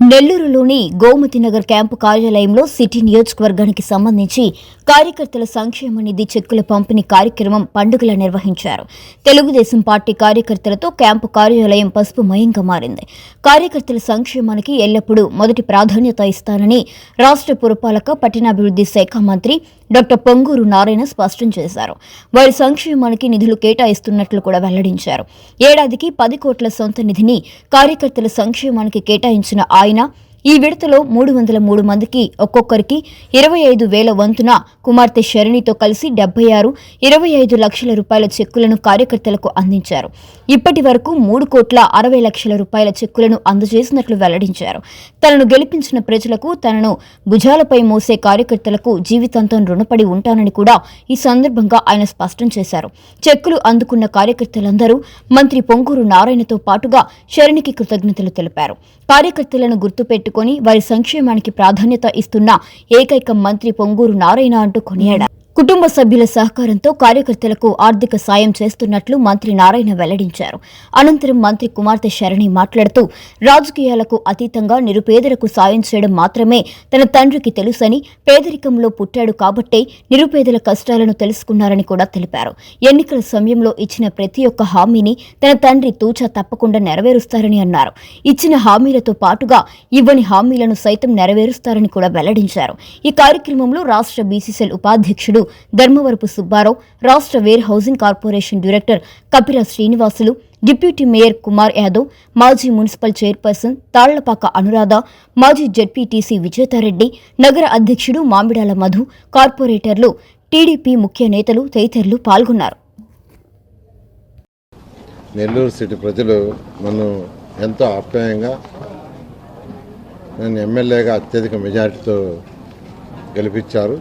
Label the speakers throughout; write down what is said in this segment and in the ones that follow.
Speaker 1: నెల్లూరులోని గోమతి నగర్ క్యాంపు కార్యాలయంలో సిటీ నియోజకవర్గానికి సంబంధించి కార్యకర్తల సంక్షేమ నిధి చెక్కుల పంపిణీ కార్యక్రమం పండుగలా నిర్వహించారు. తెలుగుదేశం పార్టీ కార్యకర్తలతో క్యాంపు కార్యాలయం పసుపుమయంగా మారింది. కార్యకర్తల సంక్షేమానికి ఎల్లప్పుడూ మొదటి ప్రాధాన్యత ఇస్తానని రాష్ట్ర పురపాలక పట్టణాభివృద్ధి శాఖ మంత్రి డాక్టర్ పొంగూరు నారాయణ స్పష్టం చేశారు. వారి సంక్షేమానికి నిధులు కేటాయిస్తున్నట్లు కూడా వెల్లడించారు. ఏడాదికి పది కోట్ల సొంత నిధిని కార్యకర్తల సంక్షేమానికి కేటాయించిన ఆయన ఈ విడతలో మూడు వందల మూడు మందికి ఒక్కొక్కరికి ఇరవై ఐదు వేల వంతున కుమార్తె శరణితో కలిసి డెబ్బై ఆరు ఇరవై ఐదు లక్షల రూపాయల చెక్కులను కార్యకర్తలకు అందించారు. ఇప్పటి వరకు మూడు కోట్ల అరవై లక్షల రూపాయల చెక్కులను అందజేసినట్లు వెల్లడించారు. తనను గెలిపించిన ప్రజలకు తనను భుజాలపై మోసే కార్యకర్తలకు జీవితాంతం రుణపడి ఉంటానని కూడా ఈ సందర్భంగా ఆయన స్పష్టం చేశారు. చెక్కులు అందుకున్న కార్యకర్తలందరూ మంత్రి పొంగూరు నారాయణతో పాటుగా శరణికి కృతజ్ఞతలు తెలిపారు. కార్యకర్తలను పెట్టుకుని వారి సంక్షేమానికి ప్రాధాన్యత ఇస్తున్న ఏకైక మంత్రి పొంగూరు నారాయణ అంటూ కొనియాడారు. కుటుంబ సభ్యుల సహకారంతో కార్యకర్తలకు ఆర్థిక సాయం చేస్తున్నట్లు మంత్రి నారాయణ వెల్లడించారు. అనంతరం మంత్రి కుమార్తె శరణి మాట్లాడుతూ రాజకీయాలకు అతీతంగా నిరుపేదలకు సాయం చేయడం మాత్రమే తన తండ్రికి తెలుసని పేదరికంలో పుట్టాడు కాబట్టే నిరుపేదల కష్టాలను తెలుసుకున్నారని కూడా తెలిపారు. ఎన్నికల సమయంలో ఇచ్చిన ప్రతి ఒక్క హామీని తన తండ్రి తూచా తప్పకుండా నెరవేరుస్తారని అన్నారు. ఇచ్చిన హామీలతో పాటుగా ఇవ్వని హామీలను సైతం నెరవేరుస్తారని కూడా వెల్లడించారు. ఈ కార్యక్రమంలో రాష్ట్ర బీసీసీఎల్ ఉపాధ్యక్షుడు ధర్మవరపు సుబ్బారావు రాష్ట్ర warehousing corporation director Kapila Srinivasulu deputy mayor Kumar Yadav మాజీ మున్సిపల్ చైర్పర్సన్ తాళ్ళపాక అనురాధ మాజీ జడ్పీటీసీ విజేతారెడ్డి నగర అధ్యక్షుడు మామిడాల మధు కార్పొరేటర్లు టీడీపీ ముఖ్య నేతలు తదితరులు పాల్గొన్నారు.
Speaker 2: నెల్లూరు సిటీ ప్రజలు నన్ను ఎంతో ఆప్యాయంగా నన్ను ఎమ్మెల్యేగా అత్యధిక మెజారిటీతో గెలిపించారు.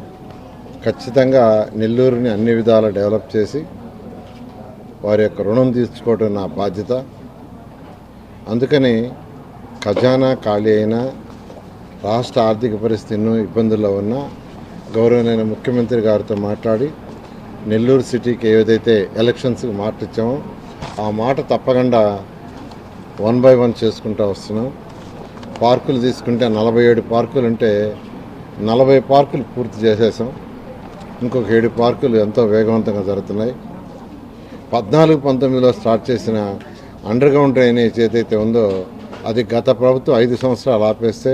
Speaker 2: ఖచ్చితంగా నెల్లూరుని అన్ని విధాలా డెవలప్ చేసి వారి యొక్క రుణం తీర్చుకోవడం నా బాధ్యత. అందుకని ఖజానా ఖాళీ అయినా రాష్ట్ర ఆర్థిక పరిస్థితి ఎన్నో ఇబ్బందుల్లో ఉన్నా గౌరవనైన ముఖ్యమంత్రి గారితో మాట్లాడి నెల్లూరు సిటీకి ఏదైతే ఎలక్షన్స్కి మాట ఇచ్చామో ఆ మాట తప్పకుండా వన్ బై వన్ చేసుకుంటూ వస్తున్నాం. పార్కులు తీసుకుంటే నలభై ఏడు పార్కులు ఉంటే నలభై పార్కులు పూర్తి చేసేసాం. ఇంకొక ఏడు పార్కులు ఎంతో వేగవంతంగా జరుగుతున్నాయి. పద్నాలుగు పంతొమ్మిదిలో స్టార్ట్ చేసిన అండర్ గ్రౌండ్ డ్రైనేజ్ ఏదైతే ఉందో అది గత ప్రభుత్వం ఐదు సంవత్సరాలు ఆపేస్తే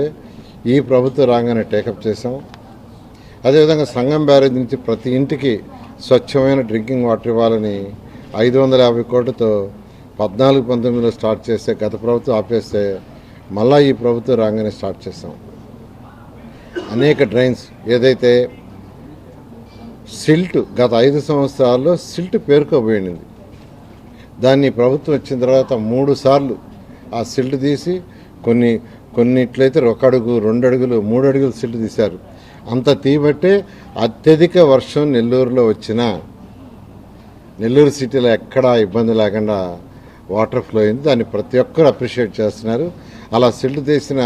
Speaker 2: ఈ ప్రభుత్వం రాగానే టేకప్ చేసాం అదేవిధంగా సంగం బ్యారేజ్ నుంచి ప్రతి ఇంటికి స్వచ్ఛమైన డ్రింకింగ్ వాటర్ ఇవ్వాలని ఐదు వందల యాభై కోట్లతో పద్నాలుగు పంతొమ్మిదిలో స్టార్ట్ చేస్తే గత ప్రభుత్వం ఆపేస్తే మళ్ళీ ఈ ప్రభుత్వం రాగానే స్టార్ట్ చేస్తాం అనేక డ్రైన్స్ ఏదైతే సిల్ట్ గత ఐదు సంవత్సరాల్లో సిల్ట్ పేరుకోబోయింది దాన్ని ప్రభుత్వం వచ్చిన తర్వాత మూడు సార్లు ఆ సిల్ట్ తీసి కొన్ని కొన్నిట్లయితే ఒక అడుగు రెండు అడుగులు మూడు అడుగులు సిల్ట్ తీశారు. అంత తీయబట్టే అత్యధిక వర్షం నెల్లూరులో వచ్చిన నెల్లూరు సిటీలో ఎక్కడా ఇబ్బంది లేకుండా వాటర్ ఫ్లో అయింది. దాన్ని ప్రతి ఒక్కరు అప్రిషియేట్ చేస్తున్నారు. అలా సిల్ట్ తీసిన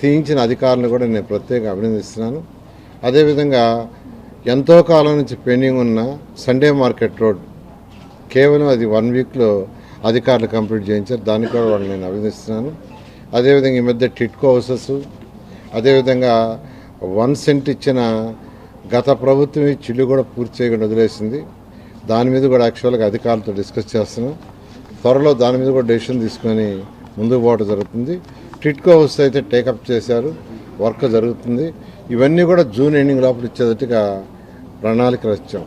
Speaker 2: తీయించిన అధికారులను కూడా నేను ప్రత్యేకంగా అభినందిస్తున్నాను. అదేవిధంగా ఎంతో కాలం నుంచి పెండింగ్ ఉన్న సండే మార్కెట్ రోడ్ కేవలం అది వన్ వీక్లో అధికారులు కంప్లీట్ చేయించారు. దానికి కూడా వాళ్ళు నేను అభినందిస్తున్నాను. అదేవిధంగా ఈ మధ్య టిట్కో హౌసెస్ అదేవిధంగా వన్ సెంట్ ఇచ్చిన గత ప్రభుత్వం ఈ చిల్లు కూడా పూర్తి చేయకుండా వదిలేసింది. దాని మీద కూడా యాక్చువల్గా అధికారులతో డిస్కస్ చేస్తున్నాం. త్వరలో దాని మీద కూడా డెసిషన్ తీసుకొని ముందుకు పోవడం జరుగుతుంది. టిట్కో హౌస్ అయితే టేకప్ చేశారు. వర్క్ జరుగుతుంది. ఇవన్నీ కూడా జూన్ ఎండింగ్ లోపల ఇచ్చేటట్టుగా ప్రణాళిక వచ్చాం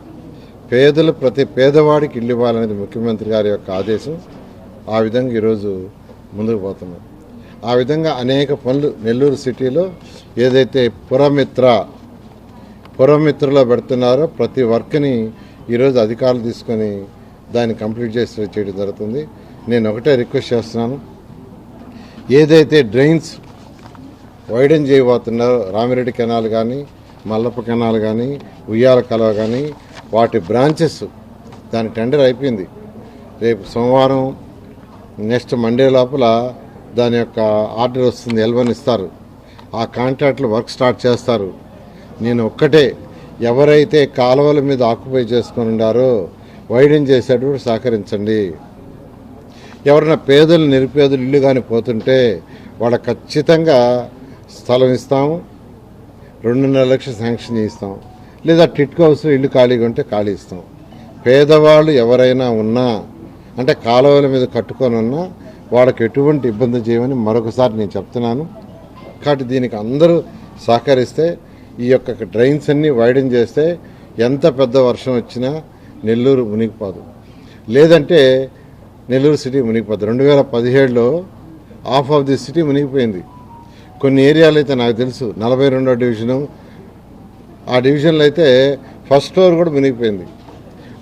Speaker 2: పేదలు ప్రతి పేదవాడికి ఇల్లు ఇవ్వాలనేది ముఖ్యమంత్రి గారి యొక్క ఆదేశం. ఆ విధంగా ఈరోజు ముందుకు పోతున్నాం. ఆ విధంగా అనేక పనులు నెల్లూరు సిటీలో ఏదైతే పురమిత్ర పురమిత్రలో పెడుతున్నారో ప్రతి వర్క్ని ఈరోజు అధికారులు తీసుకొని దాన్ని కంప్లీట్ చేసి చేయడం జరుగుతుంది. నేను ఒకటే రిక్వెస్ట్ చేస్తున్నాను. ఏదైతే డ్రైన్స్ వైడన్ చేయబోతున్నారో రామిరెడ్డి కెనాల్ కానీ మల్లప్ప కెనాల్ కానీ ఉయ్యాల కలవ కానీ వాటి బ్రాంచెస్ దాని టెండర్ అయిపోయింది. రేపు సోమవారం నెక్స్ట్ మండే లోపల దాని యొక్క ఆర్డర్ వస్తుంది ఎల్వన్ ఇస్తారు. ఆ కాంట్రాక్ట్లో వర్క్ స్టార్ట్ చేస్తారు. నేను ఒక్కటే ఎవరైతే కాలువల మీద ఆక్యుపై చేసుకుని ఉండారో వైడన్ చేసేటప్పుడు సహకరించండి. ఎవరైనా పేదలు నిరుపేదలు ఇల్లు కానీ పోతుంటే వాళ్ళ ఖచ్చితంగా స్థలం ఇస్తాము. రెండున్నర లక్షలు శాంక్షన్ చేయిస్తాం. లేదా టిట్కో హౌస్ ఇల్లు ఖాళీగా ఉంటే ఖాళీ ఇస్తాం. పేదవాళ్ళు ఎవరైనా ఉన్నా అంటే కాలువల మీద కట్టుకొని ఉన్నా వాళ్ళకి ఎటువంటి ఇబ్బంది చేయమని మరొకసారి నేను చెప్తున్నాను. కాబట్టి దీనికి అందరూ సహకరిస్తే ఈ యొక్క డ్రైన్స్ అన్నీ వైడన్ చేస్తే ఎంత పెద్ద వర్షం వచ్చినా నెల్లూరు మునిగిపోదు. లేదంటే నెల్లూరు సిటీ మునిగిపోదు. రెండు వేల పదిహేడులో హాఫ్ ఆఫ్ ది సిటీ మునిగిపోయింది. కొన్ని ఏరియాలు అయితే నాకు తెలుసు నలభై రెండో డివిజను. ఆ డివిజన్లో అయితే ఫస్ట్ ఫ్లోర్ కూడా మునిగిపోయింది.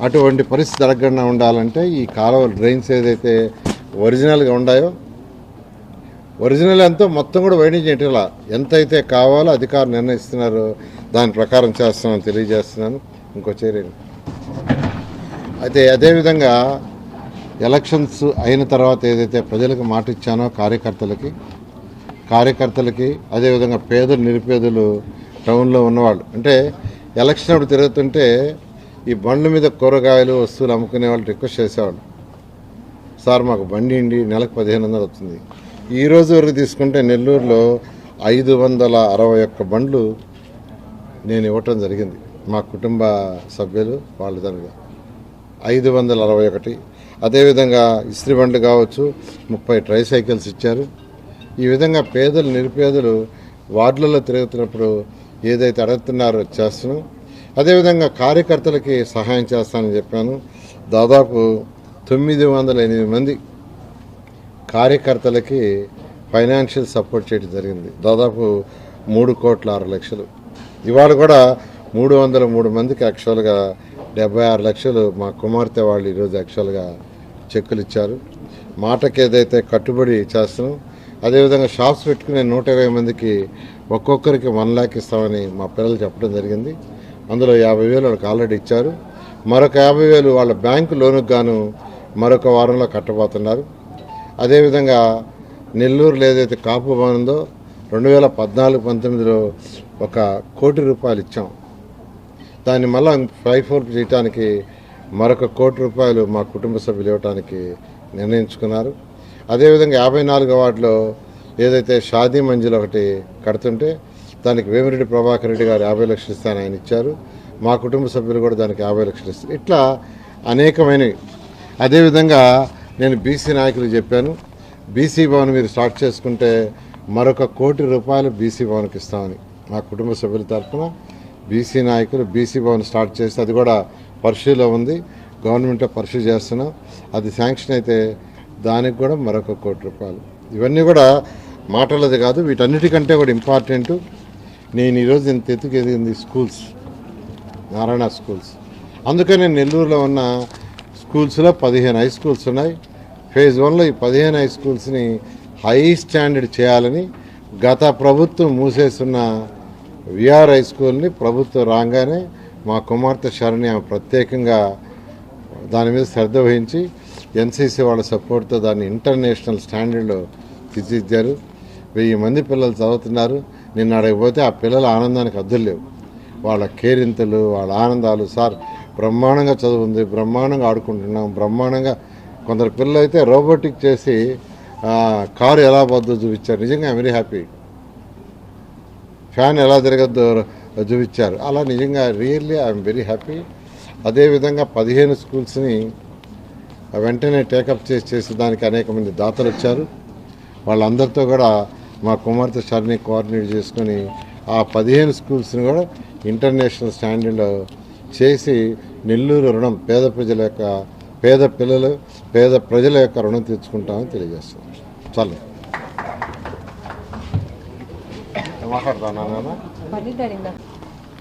Speaker 2: అటువంటి పరిస్థితి అడగకుండా ఉండాలంటే ఈ కాలువ డ్రైన్స్ ఏదైతే ఒరిజినల్గా ఉన్నాయో ఒరిజినల్ ఎంతో మొత్తం కూడా వైడింగ్ చేయటంలా. ఎంత అయితే కావాలో అధికారులు నిర్ణయిస్తున్నారు దాని ప్రకారం చేస్తున్నాను తెలియజేస్తున్నాను. ఇంకో చేరేది అయితే అదేవిధంగా ఎలక్షన్స్ అయిన తర్వాత ఏదైతే ప్రజలకు మాట ఇచ్చానో కార్యకర్తలకి కార్యకర్తలకి అదేవిధంగా పేదలు నిరుపేదలు టౌన్లో ఉన్నవాళ్ళు. అంటే ఎలక్షన్ అప్పుడు తిరుగుతుంటే ఈ బండ్ల మీద కూరగాయలు వస్తువులు అమ్ముకునే వాళ్ళు రిక్వెస్ట్ చేసేవాళ్ళు. సార్ మాకు బండి ఇండి నెలకు పదిహేను వందలు వస్తుంది. ఈ రోజు వరకు తీసుకుంటే నెల్లూరులో ఐదు వందల అరవై ఒక్క బండ్లు నేను ఇవ్వటం జరిగింది. మా కుటుంబ సభ్యులు వాళ్ళ దానిగా ఐదు వందల అరవై ఒకటి. అదేవిధంగా ఇస్త్రీ బండ్లు కావచ్చు ముప్పై ట్రై సైకిల్స్ ఇచ్చారు. ఈ విధంగా పేదలు నిరుపేదలు వార్డులలో తిరుగుతున్నప్పుడు ఏదైతే అడుగుతున్నారో చేస్తున్నాం. అదేవిధంగా కార్యకర్తలకి సహాయం చేస్తానని చెప్పాను. దాదాపు తొమ్మిది వందల ఎనిమిది మంది కార్యకర్తలకి ఫైనాన్షియల్ సపోర్ట్ చేయడం జరిగింది. దాదాపు మూడు కోట్ల ఆరు లక్షలు. ఇవాళ కూడా మూడు వందల మూడు మందికి యాక్చువల్గా డెబ్బై ఆరు లక్షలు మా కుమార్తె వాళ్ళు ఈరోజు యాక్చువల్గా చెక్కులు ఇచ్చారు. మాటకి ఏదైతే కట్టుబడి చేస్తున్నాం అదేవిధంగా షాప్స్ పెట్టుకునే నూట ఇరవై మందికి ఒక్కొక్కరికి వన్ ల్యాక్ ఇస్తామని మా పిల్లలు చెప్పడం జరిగింది. అందులో యాభై వేలు వాళ్ళకి ఆల్రెడీ ఇచ్చారు. మరొక యాభై వేలు వాళ్ళ బ్యాంకు లోనుకు గాను మరొక వారంలో కట్టబోతున్నారు. అదేవిధంగా నెల్లూరులో ఏదైతే కాపు భవన్ ఉందో రెండు వేల పద్నాలుగు పంతొమ్మిదిలో ఒక కోటి రూపాయలు ఇచ్చాం. దాన్ని మళ్ళా ఫైవ్ ఫోర్ చేయటానికి మరొక కోటి రూపాయలు మా కుటుంబ సభ్యులు ఇవ్వటానికి నిర్ణయించుకున్నారు. అదేవిధంగా యాభై నాలుగో వార్డులో ఏదైతే షాదీ మంజిల్ ఒకటి కడుతుంటే దానికి వేమిరెడ్డి ప్రభాకర్ రెడ్డి గారు యాభై లక్షలు ఇస్తాను ఆయన ఇచ్చారు. మా కుటుంబ సభ్యులు కూడా దానికి యాభై లక్షలు ఇస్తారు. ఇట్లా అనేకమైనవి. అదేవిధంగా నేను బీసీ నాయకులు చెప్పాను. బీసీ భవన్ మీరు స్టార్ట్ చేసుకుంటే మరొక కోటి రూపాయలు బీసీ భవన్కి ఇస్తామని మా కుటుంబ సభ్యుల తరఫున బీసీ నాయకులు బీసీ భవన్ స్టార్ట్ చేస్తే అది కూడా పరిశీలో ఉంది. గవర్నమెంట్ పరిశీలి చేస్తున్నాం. అది శాంక్షన్ అయితే దానికి కూడా మరొక కోటి రూపాయలు. ఇవన్నీ కూడా మాటలది కాదు వీటన్నిటికంటే కూడా ఇంపార్టెంట్ నేను ఈరోజు ఇంత ఎత్తుకు ఎదిగింది స్కూల్స్ నారాయణ స్కూల్స్ అందుకని నెల్లూరులో ఉన్న స్కూల్స్లో పదిహేను హై స్కూల్స్ ఉన్నాయి. ఫేజ్ వన్లో ఈ పదిహేను హై స్కూల్స్ని హై స్టాండర్డ్ చేయాలని గత ప్రభుత్వం మూసేస్తున్న విఆర్ హై స్కూల్ని ప్రభుత్వం రాగానే మా కుమార్తె శరణి ఆమె ప్రత్యేకంగా దాని మీద శ్రద్ధ వహించి ఎన్సీసీ వాళ్ళ సపోర్ట్తో దాన్ని ఇంటర్నేషనల్ స్టాండర్డ్లో తీర్చిదిద్దారు వెయ్యి మంది పిల్లలు చదువుతున్నారు. నిన్న అడగపోతే ఆ పిల్లల ఆనందానికి అద్దులు లేవు. వాళ్ళ కేరింతలు వాళ్ళ ఆనందాలు సార్ బ్రహ్మాండంగా చదువుంది బ్రహ్మాండంగా ఆడుకుంటున్నాం బ్రహ్మాండంగా కొందరు పిల్లలు అయితే రోబోటిక్ చేసి కారు ఎలా పోద్దో చూపించారు. నిజంగా వెరీ హ్యాపీ ఫ్యాన్ ఎలా తిరగద్దో చూపించారు. అలా నిజంగా రియల్లీ ఐఎమ్ వెరీ హ్యాపీ అదేవిధంగా పదిహేను స్కూల్స్ని వెంటనే టేకప్ చేసి చేసి దానికి అనేక మంది దాతలు వచ్చారు. వాళ్ళందరితో కూడా మా కుమార్తె షర్ని కోఆర్డినేట్ చేసుకొని ఆ పదిహేను స్కూల్స్ని కూడా ఇంటర్నేషనల్ స్టాండర్డ్లో చేసి నెల్లూరు రుణం పేద ప్రజల యొక్క పేద పిల్లలు పేద ప్రజల యొక్క రుణం తీర్చుకుంటామని తెలియజేస్తాం చాలు మాట్లాడతానా నాన్న.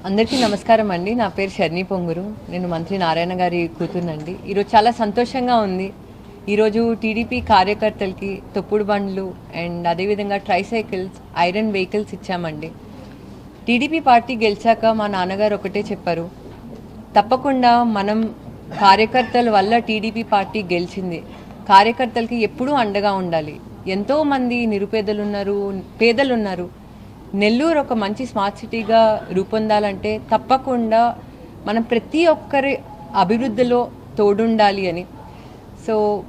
Speaker 3: అందరికీ నమస్కారం అండి. నా పేరు షర్ని పొంగురు. నేను మంత్రి నారాయణ గారి కూతురునండి. ఈరోజు చాలా సంతోషంగా ఉంది. ఈరోజు టీడీపీ కార్యకర్తలకి తొప్పుడు బండ్లు అండ్ అదేవిధంగా ట్రైసైకిల్స్ ఐరన్ వెహికల్స్ ఇచ్చామండి. టీడీపీ పార్టీ గెలిచాక మా నాన్నగారు ఒకటే చెప్పారు. తప్పకుండా మనం కార్యకర్తల వల్ల టీడీపీ పార్టీ గెలిచింది. కార్యకర్తలకి ఎప్పుడూ అండగా ఉండాలి. ఎంతోమంది నిరుపేదలు ఉన్నారు పేదలు ఉన్నారు నెల్లూరు ఒక మంచి స్మార్ట్ సిటీగా రూపొందాలంటే తప్పకుండా మనం ప్రతి ఒక్కరి అభివృద్ధిలో తోడుండాలి అని. సో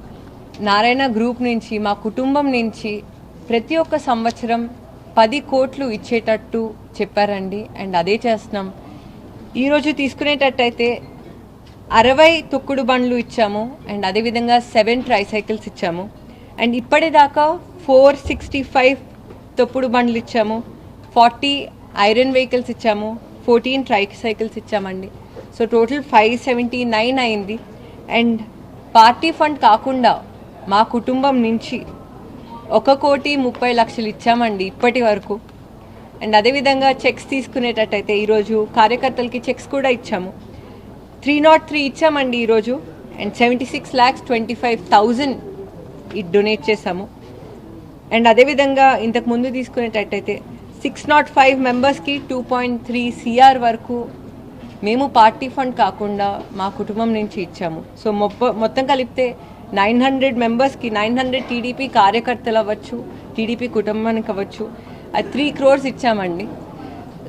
Speaker 3: నారాయణ గ్రూప్ నుంచి మా కుటుంబం నుంచి ప్రతి ఒక్క సంవత్సరం పది కోట్లు ఇచ్చేటట్టు చెప్పారండి. అండ్ అదే చేస్తున్నాం. ఈరోజు తీసుకునేటట్టయితే అరవై తొక్కుడు బండ్లు ఇచ్చాము. అండ్ అదేవిధంగా సెవెన్ ట్రైసైకిల్స్ ఇచ్చాము. అండ్ ఇప్పటిదాకా ఫోర్ సిక్స్టీ ఫైవ్ తొక్కుడు బండ్లు ఇచ్చాము. ఫార్టీ ఐరన్ వెహికల్స్ ఇచ్చాము ఫోర్టీన్ ట్రైసైకిల్స్ ఇచ్చామండి. So total five seventy nine అయింది. అండ్ పార్టీ ఫండ్ కాకుండా మా కుటుంబం నుంచి ఒక కోటి ముప్పై లక్షలు ఇచ్చామండి ఇప్పటి వరకు. అండ్ అదేవిధంగా చెక్స్ తీసుకునేటట్టయితే ఈరోజు కార్యకర్తలకి చెక్స్ కూడా ఇచ్చాము. త్రీ నాట్ త్రీ ఇచ్చామండి ఈరోజు. And seventy six lakhs twenty five thousand ఇది డొనేట్ చేశాము. అండ్ అదేవిధంగా ఇంతకు ముందు తీసుకునేటట్టయితే సిక్స్ నాట్ ఫైవ్ మెంబర్స్కి టూ పాయింట్ త్రీ సిఆర్ వరకు మేము పార్టీ ఫండ్ కాకుండా మా కుటుంబం నుంచి ఇచ్చాము. సో మొప్ప మొత్తం కలిపితే నైన్ హండ్రెడ్ మెంబర్స్కి నైన్ హండ్రెడ్ టీడీపీ కార్యకర్తలు అవ్వచ్చు టీడీపీ కుటుంబానికి అవ్వచ్చు. అది త్రీ క్రోర్స్ ఇచ్చామండి.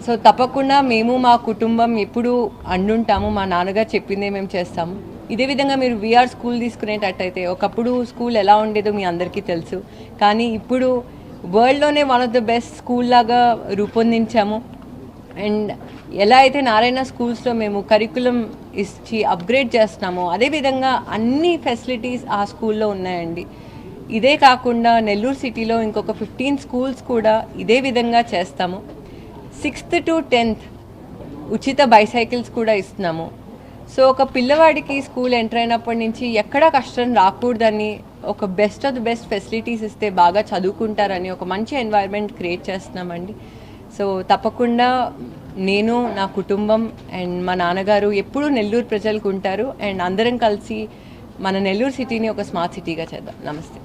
Speaker 3: సో తప్పకుండా మేము మా కుటుంబం ఎప్పుడు అండుంటాము. మా నాన్నగారు చెప్పిందే మేము చేస్తాము. ఇదే విధంగా మీరు విఆర్ స్కూల్ తీసుకునేటట్టయితే ఒకప్పుడు స్కూల్ ఎలా ఉండేదో మీ అందరికీ తెలుసు. కానీ ఇప్పుడు వరల్డ్లోనే one of the best school లాగా రూపొందించాము. అండ్ ఎలా అయితే నారాయణ స్కూల్స్లో మేము కరికులం ఇచ్చి అప్గ్రేడ్ చేస్తున్నామో అదేవిధంగా అన్ని ఫెసిలిటీస్ ఆ స్కూల్లో ఉన్నాయండి. ఇదే కాకుండా నెల్లూరు సిటీలో ఇంకొక ఫిఫ్టీన్ స్కూల్స్ కూడా ఇదే విధంగా చేస్తాము. సిక్స్త్ టు టెన్త్ ఉచిత బైసైకిల్స్ కూడా ఇస్తున్నాము. సో ఒక పిల్లవాడికి స్కూల్ ఎంటర్ అయినప్పటి నుంచి ఎక్కడా కష్టం రాకూడదని ఒక best of the best facilities ఇస్తే బాగా చదువుకుంటారని ఒక మంచి ఎన్వైర్న్మెంట్ క్రియేట్ చేస్తున్నామండి. సో తప్పకుండా నేను నా కుటుంబం అండ్ మా నాన్నగారు ఎప్పుడూ నెల్లూరు ప్రజలకు ఉంటారు. అండ్ అందరం కలిసి మన నెల్లూరు సిటీని ఒక స్మార్ట్ సిటీగా చేద్దాం. నమస్తే.